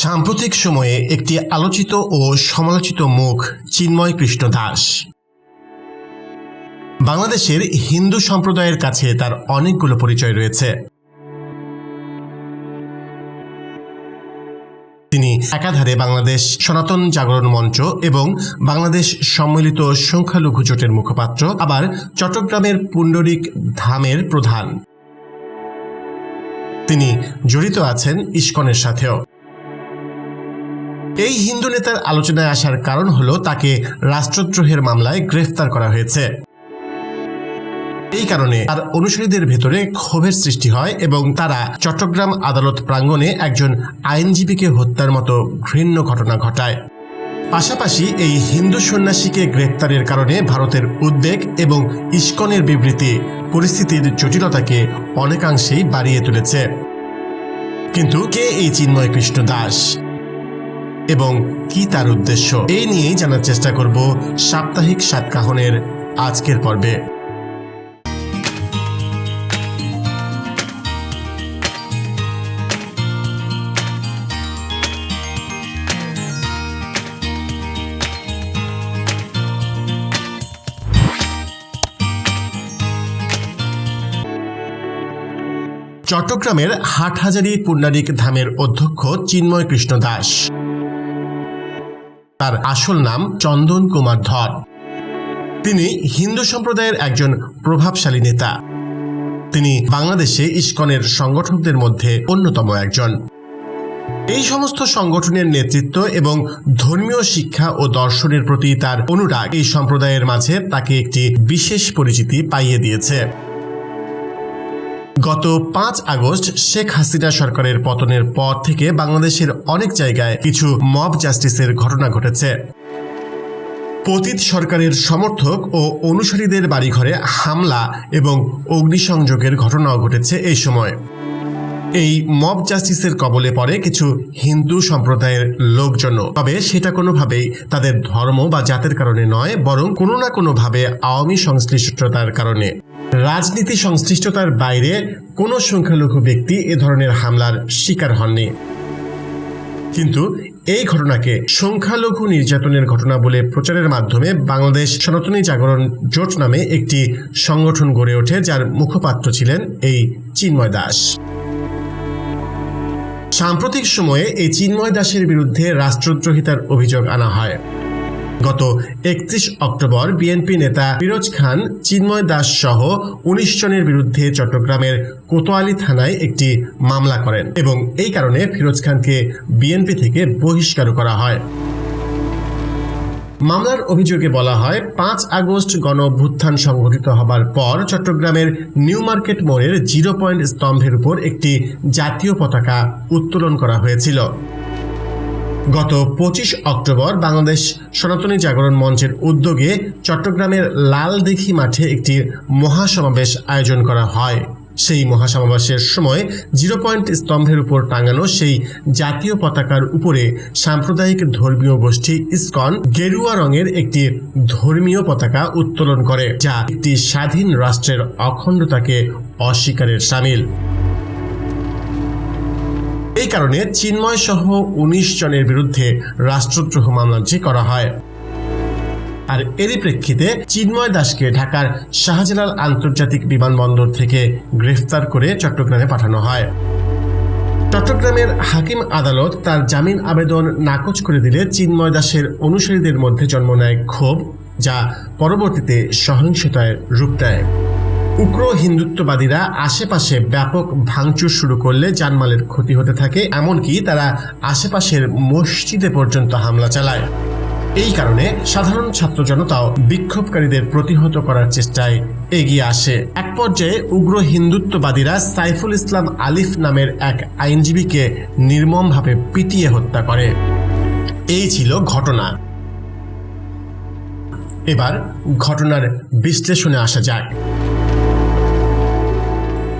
সাম্প্রতিক সময়ে একটি আলোচিত ও সমালোচিত মুখ চিন্ময় কৃষ্ণ দাস। বাংলাদেশের হিন্দু সম্প্রদায়ের কাছে তার অনেকগুলো পরিচয় রয়েছে। তিনি একাধারে বাংলাদেশ সনাতন জাগরণ মঞ্চ এবং বাংলাদেশ সম্মিলিত সংখ্যালঘু জোটের মুখপাত্র, আবার চট্টগ্রামের পুণ্ডরিক ধামের প্রধান। তিনি জড়িত আছেন ইস্কনের সাথেও। এই হিন্দু নেতার আলোচনায় আসার কারণ হলো তাকে রাষ্ট্রদ্রোহের মামলায় গ্রেফতার করা হয়েছে। এই কারণে তার অনুসারীদের ভেতরে ক্ষোভের সৃষ্টি হয় এবং তারা চট্টগ্রাম আদালত প্রাঙ্গণে একজন আইনজীবীকে হত্যার মতো ঘৃণ্য ঘটনা ঘটায়। পাশাপাশি এই হিন্দু সন্ন্যাসীকে গ্রেপ্তারের কারণে ভারতের উদ্বেগ এবং ইস্কনের বিবৃতি পরিস্থিতির জটিলতাকে অনেকাংশেই বাড়িয়ে তুলেছে। কিন্তু কে এই চিন্ময় কৃষ্ণ দাস? এবং কি তার উদ্দেশ্য? এই নিয়েই জানার চেষ্টা করব সাপ্তাহিক সাতকাহনের আজকের পর্বে। চট্টগ্রামের হাটহাজারী পুন্ডারিক ধামের অধ্যক্ষ চিন্ময় কৃষ্ণ দাস। তার আসল নাম চন্দন কুমার ধর। তিনি হিন্দু সম্প্রদায়ের একজন প্রভাবশালী নেতা। তিনি বাংলাদেশে ইস্কনের সংগঠকদের মধ্যে অন্যতম একজন। এই সমস্ত সংগঠনের নেতৃত্ব এবং ধর্মীয় শিক্ষা ও দর্শনের প্রতি তার অনুরাগ এই সম্প্রদায়ের মাঝে তাকে একটি বিশেষ পরিচিতি পাইয়ে দিয়েছে। গত পাঁচ আগস্ট শেখ হাসিনা সরকারের পতনের পর থেকে বাংলাদেশের অনেক জায়গায় কিছু মব জাস্টিসের ঘটনা ঘটেছে। পতিত সরকারের সমর্থক ও অনুসারীদের বাড়িঘরে হামলা এবং অগ্নিসংযোগের ঘটনাও ঘটেছে এই সময়। এই মব জাস্টিসের কবলে পড়ে কিছু হিন্দু সম্প্রদায়ের লোকজন তবে সেটা কোনোভাবেই তাদের ধর্ম বা জাতের কারণে নয়, বরং কোনো না কোনোভাবে আওয়ামী সংশ্লিষ্টতার কারণে। রাজনীতি সংশ্লিষ্টতার বাইরে কোনো সংখ্যালঘু ব্যক্তি এ ধরনের হামলার শিকার হননি। কিন্তু এই ঘটনাকে সংখ্যালঘু নির্যাতনের ঘটনা বলে প্রচারের মাধ্যমে বাংলাদেশ সনাতনী জাগরণ জোট নামে একটি সংগঠন গড়ে ওঠে, যার মুখপাত্র ছিলেন এই চিন্ময় দাস। সাম্প্রতিক সময়ে এই চিন্ময় দাসের বিরুদ্ধে রাষ্ট্রদ্রোহিতার অভিযোগ আনা হয়। গত একত্রিশ অক্টোবর বিএনপি নেতা ফিরোজ খান চিন্ময় দাস সহ উনিশ জনের বিরুদ্ধে চট্টগ্রামের কোতোয়ালি থানায় একটি মামলা করেন এবং এই কারণে ফিরোজ খানকে বিএনপি থেকে বহিষ্কার করা হয়। মামলার অভিযোগে বলা হয়, পাঁচ আগস্ট গণ অভ্যুত্থান সংঘটিত হবার পর চট্টগ্রামের নিউ মার্কেট মোড়ের জিরো পয়েন্ট স্তম্ভের উপর একটি জাতীয় পতাকা উত্তোলন করা হয়েছিল। গত পঁচিশ অক্টোবর বাংলাদেশ সনাতনী জাগরণ মঞ্চের উদ্যোগে চট্টগ্রামের লালদিঘি মাঠে একটি মহাসমাবেশ আয়োজন করা হয়। সেই মহাসমাবেশের সময় জিরো পয়েন্ট স্তম্ভের উপর টাঙানো সেই জাতীয় পতাকার উপরে সাম্প্রদায়িক ধর্মীয় গোষ্ঠী ইসকন গেরুয়া রঙের একটি ধর্মীয় পতাকা উত্তোলন করে, যা একটি স্বাধীন রাষ্ট্রের অখণ্ডতাকে অস্বীকারের সামিল। এই কারণে চিন্ময় সহ উনিশ জনের বিরুদ্ধে রাষ্ট্রদ্রোহ মামলাটি করা হয়। আর এরই প্রেক্ষিতে চিন্ময় দাসকে ঢাকার শাহজালাল আন্তর্জাতিক বিমানবন্দর থেকে গ্রেফতার করে চট্টগ্রামে পাঠানো হয়। চট্টগ্রামের হাকিম আদালত তার জামিন আবেদন নাকচ করে দিলে চিন্ময় দাসের অনুসারীদের মধ্যে জন্ম নেয় ক্ষোভ, যা পরবর্তীতে সহিংসতায় রূপ দেয় উগ্র হিন্দুত্ববাদীরা আশেপাশে ব্যাপক ভাঙচুর শুরু করলে জানমালের ক্ষতি হতে থাকে, এমনকি তারা আশেপাশের মসজিদে পর্যন্ত হামলা চালায়। এই কারণে সাধারণ ছাত্র জনতাও বিক্ষোভকারীদের প্রতিহত করার চেষ্টায় এগিয়ে আসে। এক পর্যায়ে উগ্র হিন্দুত্ববাদীরা সাইফুল ইসলাম আলিফ নামের এক আইনজীবীকে নির্মমভাবে পিটিয়ে হত্যা করে। এই ছিল ঘটনা। এবার ঘটনার বিশ্লেষণে আসা যাক।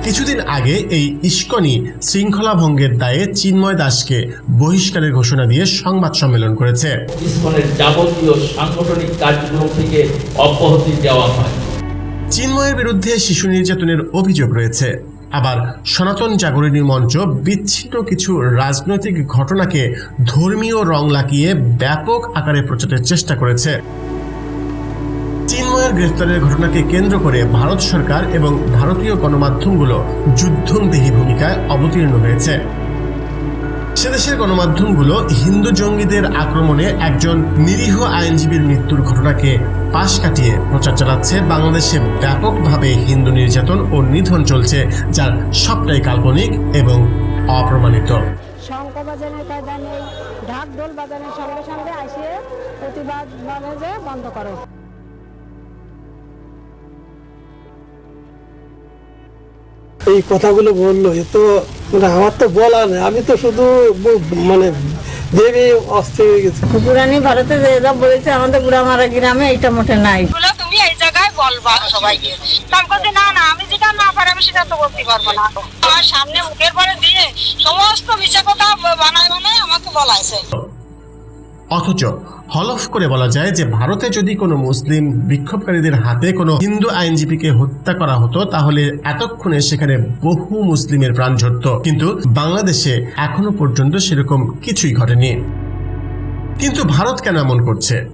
কিছুদিন আগে এই ইস্কনি শৃঙ্খলা ভঙ্গের দায়ে চিন্ময় দাসকে বহিষ্কারের ঘোষণা দিয়ে সংবাদ সম্মেলন করেছে। ইসকনের যাবতীয় সাংগঠনিক থেকে অব্যাহতি দেওয়া হয়। চিন্ময়ের বিরুদ্ধে শিশু নির্যাতনের অভিযোগ রয়েছে। আবার সনাতন জাগরণী মঞ্চ বিচ্ছিন্ন কিছু রাজনৈতিক ঘটনাকে ধর্মীয় রং লাগিয়ে ব্যাপক আকারে প্রচারের চেষ্টা করেছে। চিন্ময়ের গ্রেফতারের ঘটনাকে কেন্দ্র করে ভারত সরকার এবং ভারতীয় গণমাধ্যমগুলো যুদ্ধংদেহী ভূমিকায় অবতীর্ণ হয়েছে। সেদেশের গণমাধ্যমগুলো হিন্দু জঙ্গিদের আক্রমণে একজন নিরীহ আইনজীবীর মৃত্যুর ঘটনাকে পাশ কাটিয়ে প্রচার চালাচ্ছে বাংলাদেশে ব্যাপকভাবে হিন্দু নির্যাতন ও নিধন চলছে, যার সবটাই কাল্পনিক এবং অপ্রমাণিত। ঢাক ঢোল সঙ্গে সঙ্গে আসিয়ে প্রতিবাদ বন্ধ করো। এই কথাগুলো বলল এ তো মানে আমার তো বলা নেই। আমি তো শুধু মানে ভেবে অস্থির হয়ে গেছি। পুরানি ভারতে যে যা বলেছে আমাদের বুড়ামারা গ্রামে এটা মোটে নাই। তুমি এই জায়গায় বলবা সবাইকে। না না আমি যেটা না পারি আমি সেটা তো বলতে পারব না। আমার সামনে মুখের পরে দিয়ে সমস্ত মিশা কথা বানায় বানায় আমাকে বলাইছে। অথচ হলফ করে বলা যায় যে ভারতে যদি কোনো মুসলিম বিক্ষোভকারীদের হাতে কোনো হিন্দু আইনজীবীকে হত্যা করা হতো, তাহলে এতক্ষণে সেখানে বহু মুসলিমের প্রাণ ঝরত। কিন্তু বাংলাদেশে এখনও পর্যন্ত সেরকম কিছুই ঘটেনি। কিন্তু ভারত কেন এমন করছে?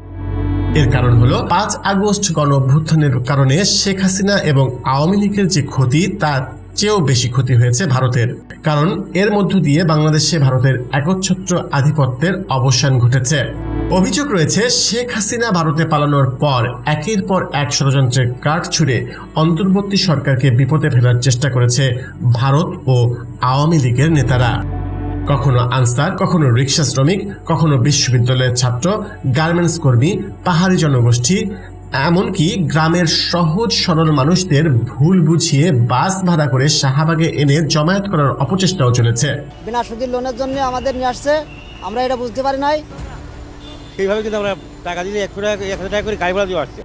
এর কারণ হলো পাঁচ আগস্ট গণ অভ্যুত্থানের কারণে শেখ হাসিনা এবং আওয়ামী লীগের যে ক্ষতি, তার চেয়েও বেশি ক্ষতি হয়েছে ভারতের। কারণ এর মধ্য দিয়ে বাংলাদেশে ভারতের একচ্ছত্র আধিপত্যের অবসান ঘটেছে। অভিযোগ রয়েছে, শেখ হাসিনা ভারতে পালানোর পর একের পর এক ষড়যন্ত্রের কাঠ ছুড়ে অন্তর্বর্তী সরকারকে বিপদে ফেলার চেষ্টা করেছে ভারত ও আওয়ামী লীগের নেতারা। কখনো আনসার, কখনো রিক্সা শ্রমিক, কখনো বিশ্ববিদ্যালয়ের ছাত্র, গার্মেন্টস কর্মী, পাহাড়ি জনগোষ্ঠী, এমনকি গ্রামের সহজ সরল মানুষদের ভুল বুঝিয়ে বাস ভাড়া করে শাহবাগে এনে জমায়েত করার অপচেষ্টাও চলেছে। বিনা সুদের লোনের জন্য আমাদের নিয়ে আসছে, আমরা এটা বুঝতে পারি নাই। সেইভাবে কিন্তু আমরা টাকা দিলে একশো টাকা এক হাজার টাকা করে গাড়ি ভাড়া দিয়ে আসছে।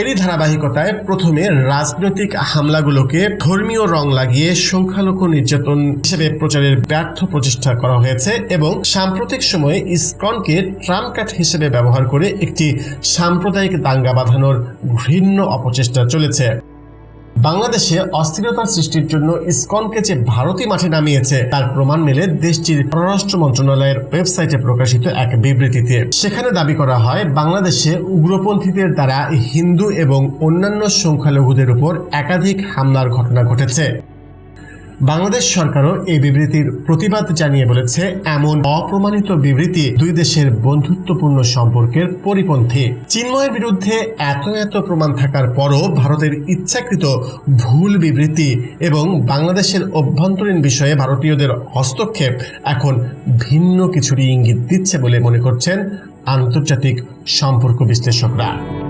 এরই ধারাবাহিকতায় প্রথমে রাজনৈতিক হামলাগুলোকে ধর্মীয় রং লাগিয়ে সংখ্যালঘু নির্যাতন হিসেবে প্রচারের ব্যর্থ প্রচেষ্টা করা হয়েছে এবং সাম্প্রতিক সময়ে ইসকনকে ট্রাম্প কার্ড হিসেবে ব্যবহার করে একটি সাম্প্রদায়িক দাঙ্গা বাঁধানোর ঘৃণ্য অপচেষ্টা চলেছে। বাংলাদেশে অস্থিরতা সৃষ্টির জন্য ইসকনকে যে ভারতী মাঠে নামিয়েছে, তার প্রমাণ মেলে দেশটির পররাষ্ট্র মন্ত্রণালয়ের ওয়েবসাইটে প্রকাশিত এক বিবৃতিতে। সেখানে দাবি করা হয়, বাংলাদেশে উগ্রপন্থীদের দ্বারা হিন্দু এবং অন্যান্য সংখ্যালঘুদের উপর একাধিক হামলার ঘটনা ঘটেছে। বাংলাদেশ সরকারও এই বিবৃতির প্রতিবাদ জানিয়ে বলেছে, এমন অপ্রমাণিত বিবৃতি দুই দেশের বন্ধুত্বপূর্ণ সম্পর্কের পরিপন্থী। চিন্ময়ের বিরুদ্ধে এত এত প্রমাণ থাকার পরও ভারতের ইচ্ছাকৃত ভুল বিবৃতি এবং বাংলাদেশের অভ্যন্তরীণ বিষয়ে ভারতীয়দের হস্তক্ষেপ এখন ভিন্ন কিছুরই ইঙ্গিত দিচ্ছে বলে মনে করছেন আন্তর্জাতিক সম্পর্ক বিশ্লেষকরা।